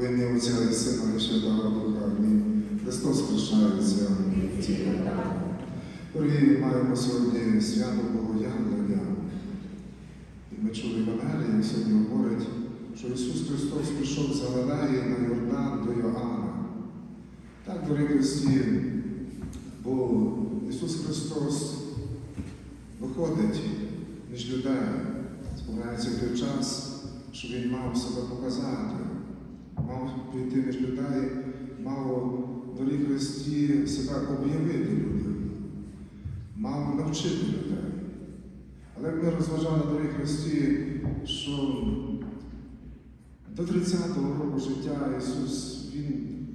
Во ім'я Отця і Сина і Святого Духа. Амінь. Христос хрещається в цій. Дорогі, маємо сьогодні свято Богоявлення. І ми чули Євангелія, як сьогодні говорить, що Ісус Христос пішов з Галилеї на Йордан до Йоанна. Так, дорогі Христі, бо Ісус Христос виходить між людей, сповняється в той час, що Він мав себе показати, мав прийти між людей, мав дорогі Христі себе об'явити людям, мав навчити людей. Але ми розважали дорогі Христі, що до 30-го року життя Ісус Він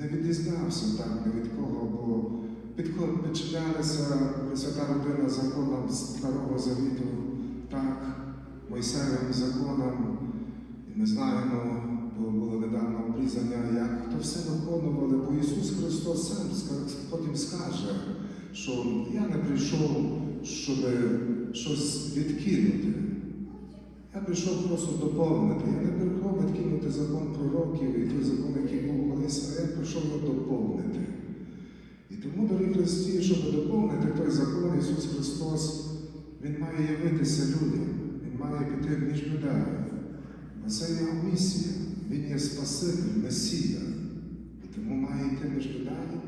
не відрізнявся так ні від кого, бо підчинялися Пресвята людина законам Старого Завіту, так, Мойсеєвим законам. І ми знаємо, було недавно обрізання, як то все виконували, бо Ісус Христос сам потім скаже, що я не прийшов, щоб щось відкинути. Я прийшов просто доповнити. Я не прийшов відкинути закон пророків і той закон, який був колись, а я прийшов доповнити. І тому, дорогі Христі, щоб доповнити той закон, Ісус Христос, Він має явитися людям, Він має піти між людей. Це його місія. Він є Спаситель, Месія. І тому має йти між людей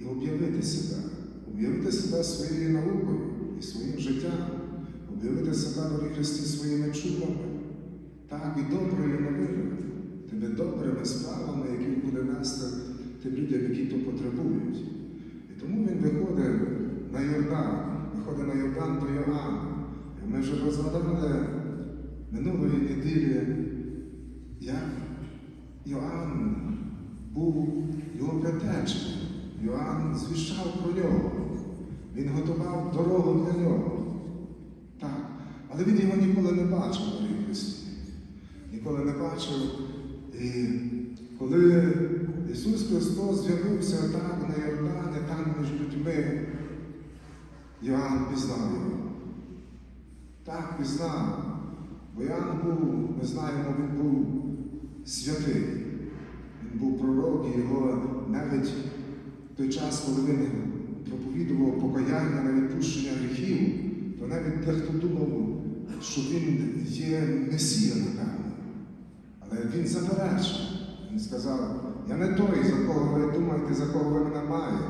і об'явити себе, об'явити себе своєю наукою і своїм життям, об'явити себе, дорогі Христі, своїми чудами, так і доброю новиною, тими добрими справами, які буде нести тим людям, які то потребують. І тому він виходить на Йордан, виходить на Йордан до Йоанна. Ми вже розгадали минулої неділі, як Йоанн був його предтечею. Йоанн звіщав про нього. Він готував дорогу для нього. Так. Але він його ніколи не бачив, дорогі Христі. Ніколи не бачив. І коли Ісус Христос з'явився так на Йордані, там між людьми, Йоанн пізнав його. Так, пізнав. Бо Йоанн був, ми знаємо, він був святий. Він був пророк, і його навіть в той час, коли він проповідував покаяння на відпущення гріхів, то навіть дехто думав, що він є Месія, напевно. Але він заперечив. Він сказав, я не той, за кого ви думаєте, за кого ви мене маєте.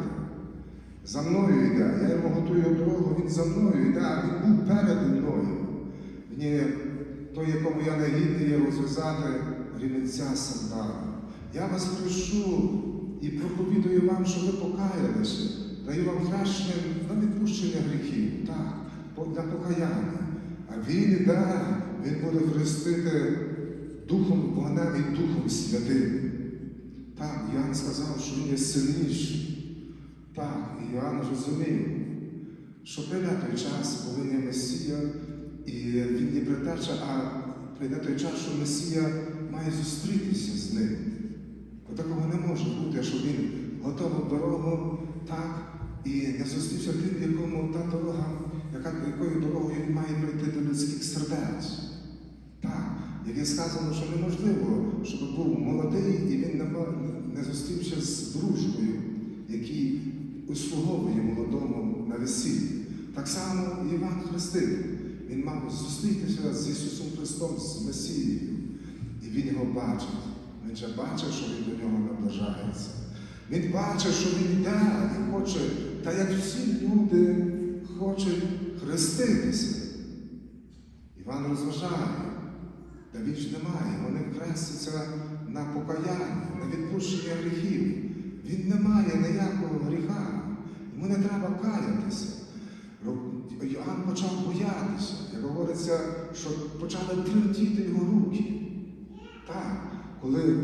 За мною йде, я йому готую дорогу, він за мною йде, а він був перед мною. Він є той, якому я не гідний розв'язати рівниця сандала. Я вас прошу і проповідую вам, що ви покаялися, даю вам хрещення на відпущення гріхів, так, для покаяння. А він іде, він буде хрестити Духом вогнем і Духом Святим. Так, Іоанн сказав, що він є сильніший. Так, Іоанн розумів, що прийде той час, коли є Месія, і він є предтеча, а прийде той час, що Месія має зустрітися з ним. Бо такого не може бути, що він готовий дорогу так і не зустрівся тим, якому та дорога, яка, якою дорогою він має прийти до людських сердець. Так, як є сказано, що неможливо, щоб був молодий і він не зустрівся з дружкою, який услуговує молодому на весіллі. Так само і Іван Хреститель. Він мав зустрітися з Ісусом Христом, з Месією. Він його бачить. Він же бачить, що він до нього наближається. Він бачить, що він йде і хоче, та як всі люди хочуть хреститися. Іван розважає, та він ж немає, вони хрестяться на покаяння, на відпущення гріхів. Він не має ніякого гріха, йому не треба каятися. Йоанн почав боятися, як говориться, що почали тремтіти його руки. Так, коли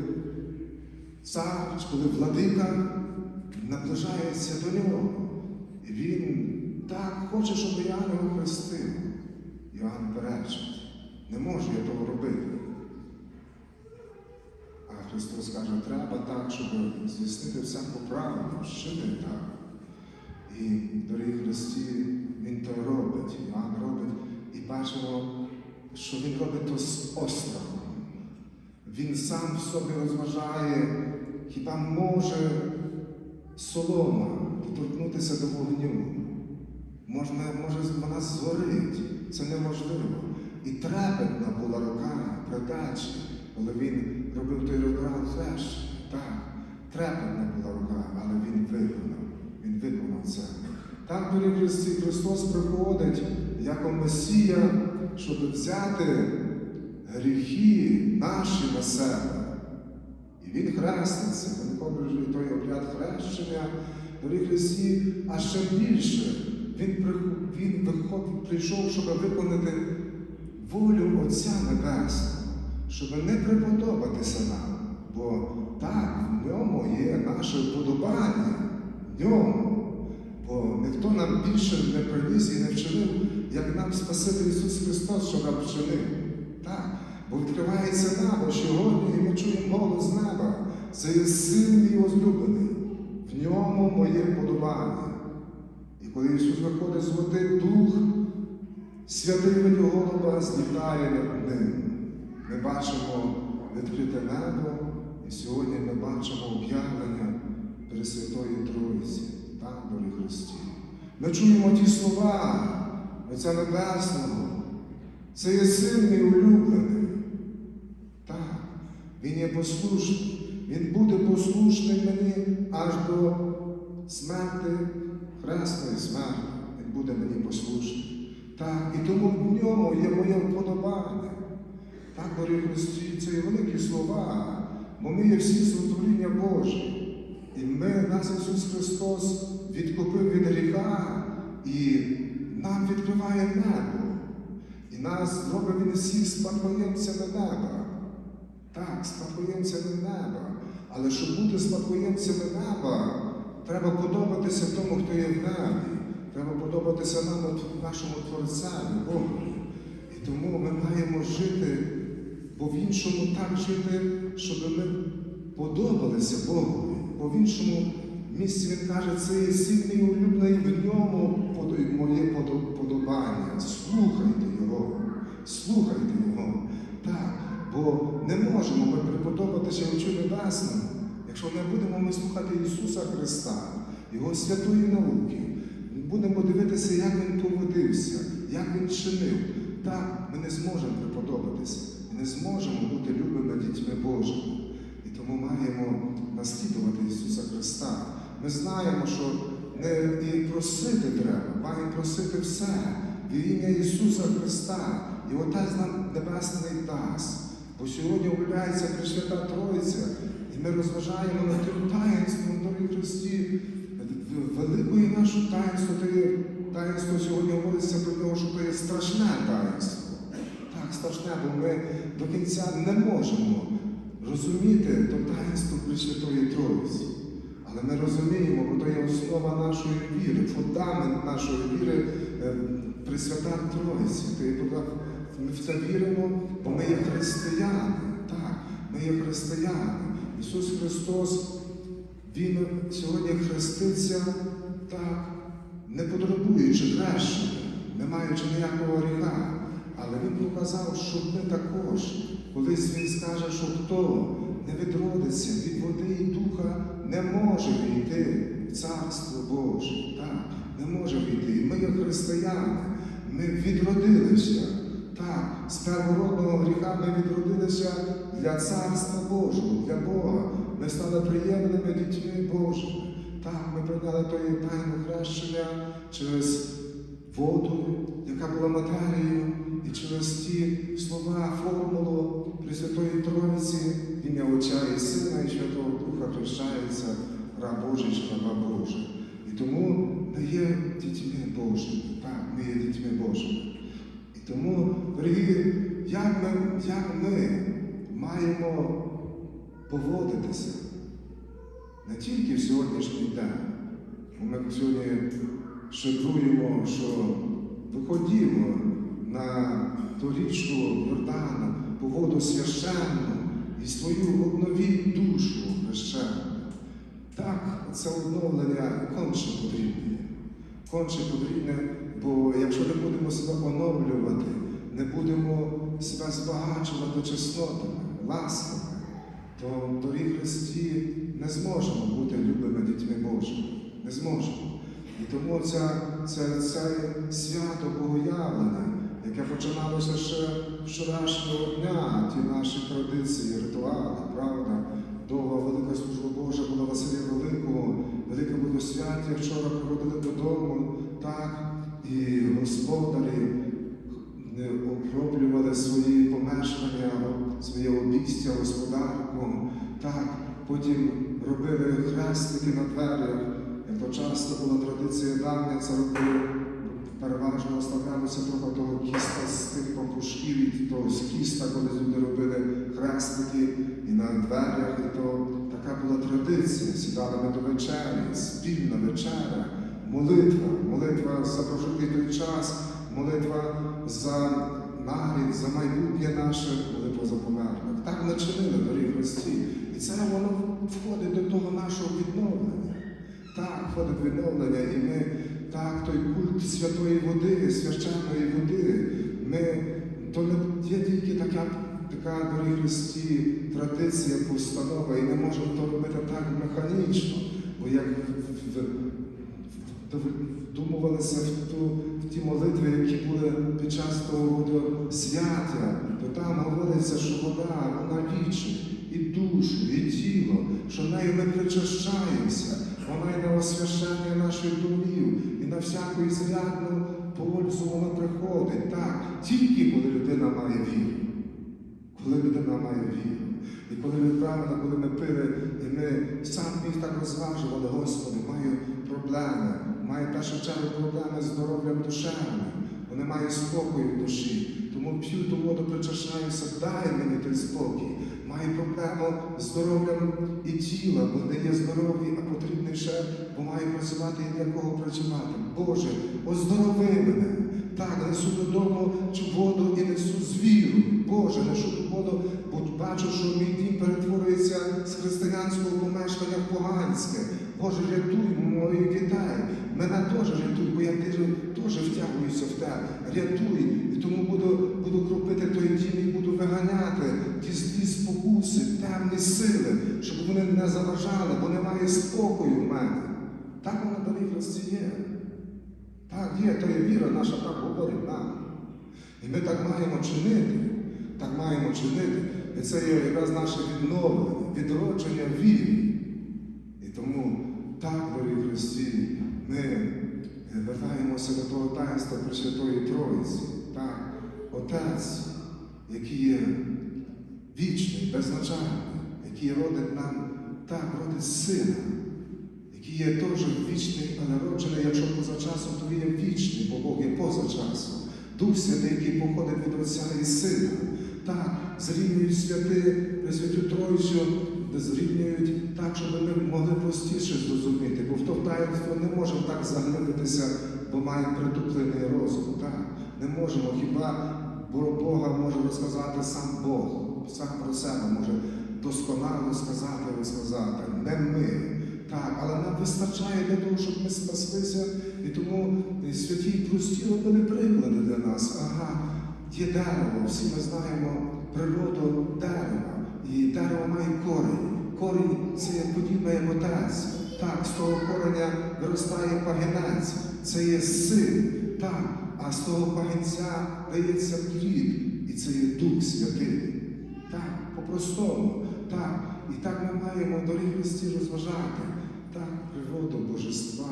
цар, коли владика наближається до нього, він так хоче, щоб Іоанн його хрестив. Іоанн перечить, не можу я того робити. А Христос каже, треба так, щоб здійснити всяку правду, вчити так. І, дорогі Христі, Він то робить, Іоанн робить, і бачимо, що Він робить то з острахом. Він сам в собі розважає, хіба може солома доторкнутися до вогню. Можна, може, вона згорить, це неможливо. І трепетна була рука предачі, коли він робив той ритуал хрещення. Так, трепетна була рука, але він виконав. Він виконав це. Так, дорогі Христі, Христос приходить як Месія, щоб взяти гріхи наші на себе. І він хреститься, він ходить той обряд хрещення, дорогі Христі, а ще більше. Він, він прийшов, щоб виконати волю Отця Небесного, щоб не приподобатися нам. Бо так, в ньому є наше вподобання, в ньому. Бо ніхто нам більше не приніс і не вчинив, як нам Спаситель Ісус Христос, що нам вчинив. Так, бо відкривається небо сьогодні, і ми чуємо голос неба. Це є син мій возлюблений. В ньому моє вподобання. І коли Ісус виходить з води, Дух святий від голуба злітає над ним. Ми бачимо відкрите небо, і сьогодні ми бачимо об'явлення Пресвятої Троїці, так, дорогі Христі. Ми чуємо ті слова Отця Небесного. Це є мій улюблений. Він є послушний. Він буде послушний мені аж до смерти, хресної смерти. Він буде мені послушний. Так, і тому в ньому є моє вподобання. Так, це є великі слова, бо ми є всі сотворіння Боже. І ми, нас Ісус Христос відкупив від гріха і нам відкриває небо. І нас зробив Він всіх спадкоємцями неба. Так, спадкоємцями неба. Але щоб бути спадкоємцями неба, треба подобатися тому, хто є в небі. Треба подобатися нам, нашому Творцеві, Богу. І тому ми маємо жити, бо в іншому так жити, щоб ми подобалися Богу. Бо в іншому місці він каже, це є мій улюблений, в ньому моє подобання. Слухайте його, слухайте його. Так, бо не можемо ми приподобатися Отцю Небесному, якщо не будемо ми слухати Ісуса Христа, Його святої науки. Будемо дивитися, як Він поводився, як Він чинив. Так, ми не зможемо приподобатися, і не зможемо бути любими дітьми Божими. І тому маємо наслідувати Ісуса Христа. Ми знаємо, що не і просити треба, маємо просити все в ім'я Ісуса Христа. І Отець нам Небесний дасть. Бо сьогодні об'являється Пресвята Тройця, і ми розважаємо над тим таїнством, дорогі Христі, великої нашого таїнства, то таїнство сьогодні говориться про нього, що то є страшне таїнство. Так, страшне, бо ми до кінця не можемо розуміти то таїнство Пресвятої Тройці. Але ми розуміємо, бо то є основа нашої віри, фундамент нашої віри е, Пресвята Тройці. Ми в це віримо, бо ми є християни. Так, ми є християни. Ісус Христос, Він сьогодні хреститься так, не потребуючи хрещення, не маючи ніякого гріха. Але Він показав, що ми також, колись Він скаже, що хто не відродиться від води і духа, не може війти в Царство Боже. Так, не може війти. Ми є християни, ми відродилися. Так, з первородного гріха ми відродилися для Царства Божого, для Бога. Ми стали приємними дітьми Божими. Так, ми прийняли тої тайну хрещення через воду, яка була матерією, і через ті слова, формулу Пресвятої Троїці, ім'я Отця і Сина і Святого Духа хрещається раб Божий чи раба Божа. І тому ми є дітьми Божими. Так, ми є дітьми Божими. Тому, дорогі, як ми, як ми маємо поводитися не тільки в сьогоднішній день, ми сьогодні щедруємо, що виходімо на ту річку Йордана, по воду священну і свою обновіть душу хрещену. Так, це оновлення конче потрібне. Конче потрібне, бо якщо не будемо себе оновлювати, не будемо себе збагачувати чеснотами, ласками, то дорі Христі не зможемо бути любими дітьми Божими. Не зможемо. І тому ця, це, це свято Богоявлення, яке починалося ще вчорашнього дня, ті наші традиції, ритуали, правда? Довга велика служба Божа була Василія Великого, велике водосвяття вчора проводили додому, так, і господарі оброблювали свої помешкання, своє обістя, господарку, так, потім робили хрестики на дверях, як то часто була традиція давня, це робили. Переважно оставлялося трохи того кіста з тих пампушків, і того з кіста, коли люди робили хрестики і на дверях, і то така була традиція. Сідали ми до вечері, спільна вечеря, молитва, молитва за прожитий час, молитва за нарід, за майбутнє наше, молитва за померлих. Так ми чинили дорі Христі. І це воно входить до того нашого відновлення. Так, входить відновлення, і ми так, той культ святої води, священної води. Ми, то не є тільки така, така дорогі Христі, традиція, постанова, і не можемо то робити так механічно, бо як в- вдумувалися в, ту, в ті молитви, які були під час того свяття, то там говориться, що вода, вона вічить і душу, і тіло, що нею ми причащаємося, вона й на освящення наших домів, і на всяку ізрядну пользу вона приходить. Так, тільки коли людина має віру. Коли людина має віру. І коли ми правильно, коли ми пили, і ми сам міг так розважували, Господи, маю проблеми, маю в першу чергу проблеми з здоров'ям душевним, бо немає спокою в душі. Тому п'ю ту воду, причащаюся, дай мені той спокій. Маю проблему з здоров'ям і тіла, бо не є здорові, а потрібний ще, бо маю працювати і для кого працювати. Боже, оздорови мене. Так, несу додому цю воду і несу з вірою. Боже, несу воду, бо бачу, що мій дім перетворюється з християнського помешкання в поганське. Боже, рятуй моїх дітей. Мене теж рятуй, бо я теж, втягуюся в те. Рятуй. І тому буду, буду кропити той дім і буду виганяти ті злі спокуси, темні сили, щоб вони не заважали, бо немає спокою в мене. Так воно далі Христі є. Так, є, то є віра наша так говорить нам. І ми так маємо чинити, так маємо чинити. І це є якраз наше відновлення, відродження віри. І тому так, дорогі Христі, ми е, вертаємося до того таїнства Пресвятої Троїці. Так, Отець, який є вічний, беззначальний, який родить нам, так, родить сина який є теж вічний, а народжений, якщо поза часом, то він є вічний, бо Бог є поза часом. Дух Святий, який походить від Отця і Сина. Так, зрівнюють святи, Пресвяту Тройцю, зрівнюють так, щоб ми могли простіше зрозуміти, бо в то таїнство не можемо так заглибитися, бо маємо притуплений розум. Так, не можемо хіба бо Бога може розказати сам Бог, сам про себе може досконало сказати, розказати, не ми. Так, але нам вистачає для того, щоб ми спаслися, і тому святі і прості робили приклади для нас. Ага, є дерево, всі ми знаємо природу дерева, і дерево має корінь. Корінь це є подібне як отець. Так, з того кореня виростає пагінець, це є син. Так, а з того пагінця дається плід, і це є Дух Святий. Так, по-простому. Так. І так ми маємо дорогі Христі розважати. Так, природу Божества.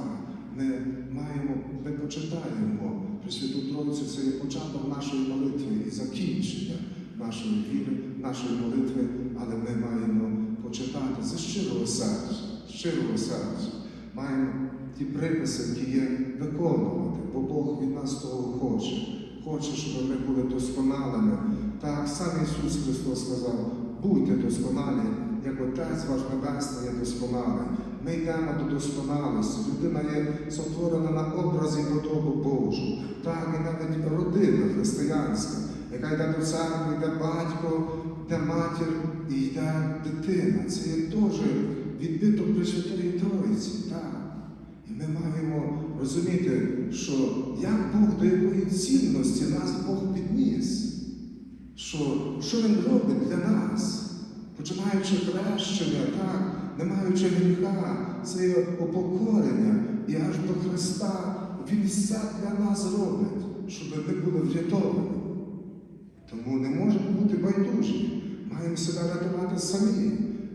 Ми маємо, ми почитаємо Пресвяту Тройцю, це є початок нашої молитви і закінчення нашої віри, нашої молитви, але ми маємо почитати з щирого серця, щирого серця. Маємо ті приписи, які є виконувати, бо Бог від нас того хоче. Хоче, щоб ми були досконалими. Так, сам Ісус Христос сказав, будьте досконалі, як Отець ваш Небесний є досконалий. Ми йдемо до досконалості. Людина є сотворена на образі подобу Божу. Так, і навіть родина християнська, яка йде до церкви, йде батько, йде матір і йде дитина. Це є теж відбиток Пресвятої Троїці. Так. І ми маємо розуміти, що як Бог до якої цінності нас Бог підніс. що, що Він робить для нас, починаючи хрещення, так, не маючи гріха, це є упокорення, і аж до Христа Він все для нас робить, щоб ми були врятовані. Тому не можемо бути байдужі. Маємо себе рятувати самі.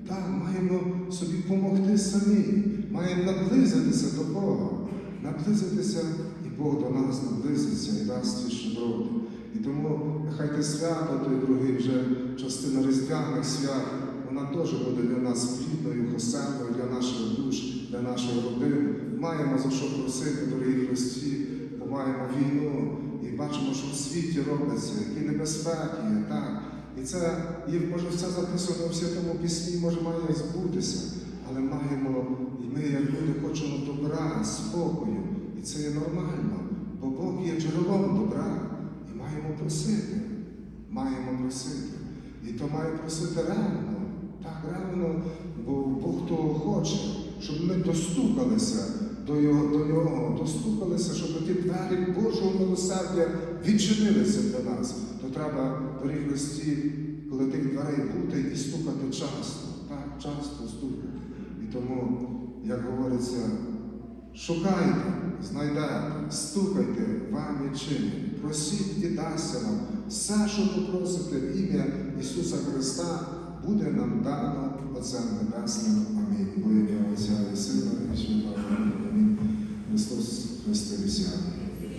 Так, маємо собі допомогти самі. Маємо наблизитися до Бога. Наблизитися, і Бог до нас наблизиться і дасть ці щедроти. І тому нехай те свято, той другий вже частина різдвяних свят, вона теж буде для нас плідною, хосенною, для наших душ, для нашої родини. Маємо за що просити, дорогі Христі, бо маємо війну бачимо, що в світі робиться, які небезпеки є, так. І це, і може все записано в святому пісні, може має збутися, але маємо, і ми, як люди, хочемо добра, спокою. І це є нормально, бо Бог є джерелом добра. І маємо просити. Маємо просити. І то має просити ревно. Так, ревно, бо Бог того хоче, щоб ми достукалися до його, до нього, достукалися, щоб ті двері Божого милосердя відчинилися для нас. То треба при Христі, коли тих дверей бути і стукати часто. Так, часто стукати. І тому, як говориться, шукайте, знайдете, стукайте, вам відчинять, просіть і дасться вам. Все, що попросите в ім'я Ісуса Христа, буде нам дано Отцем Небесним. Амінь. Бо ім'я Отця і Сина і Святого Духа. Амінь. Христос Христос.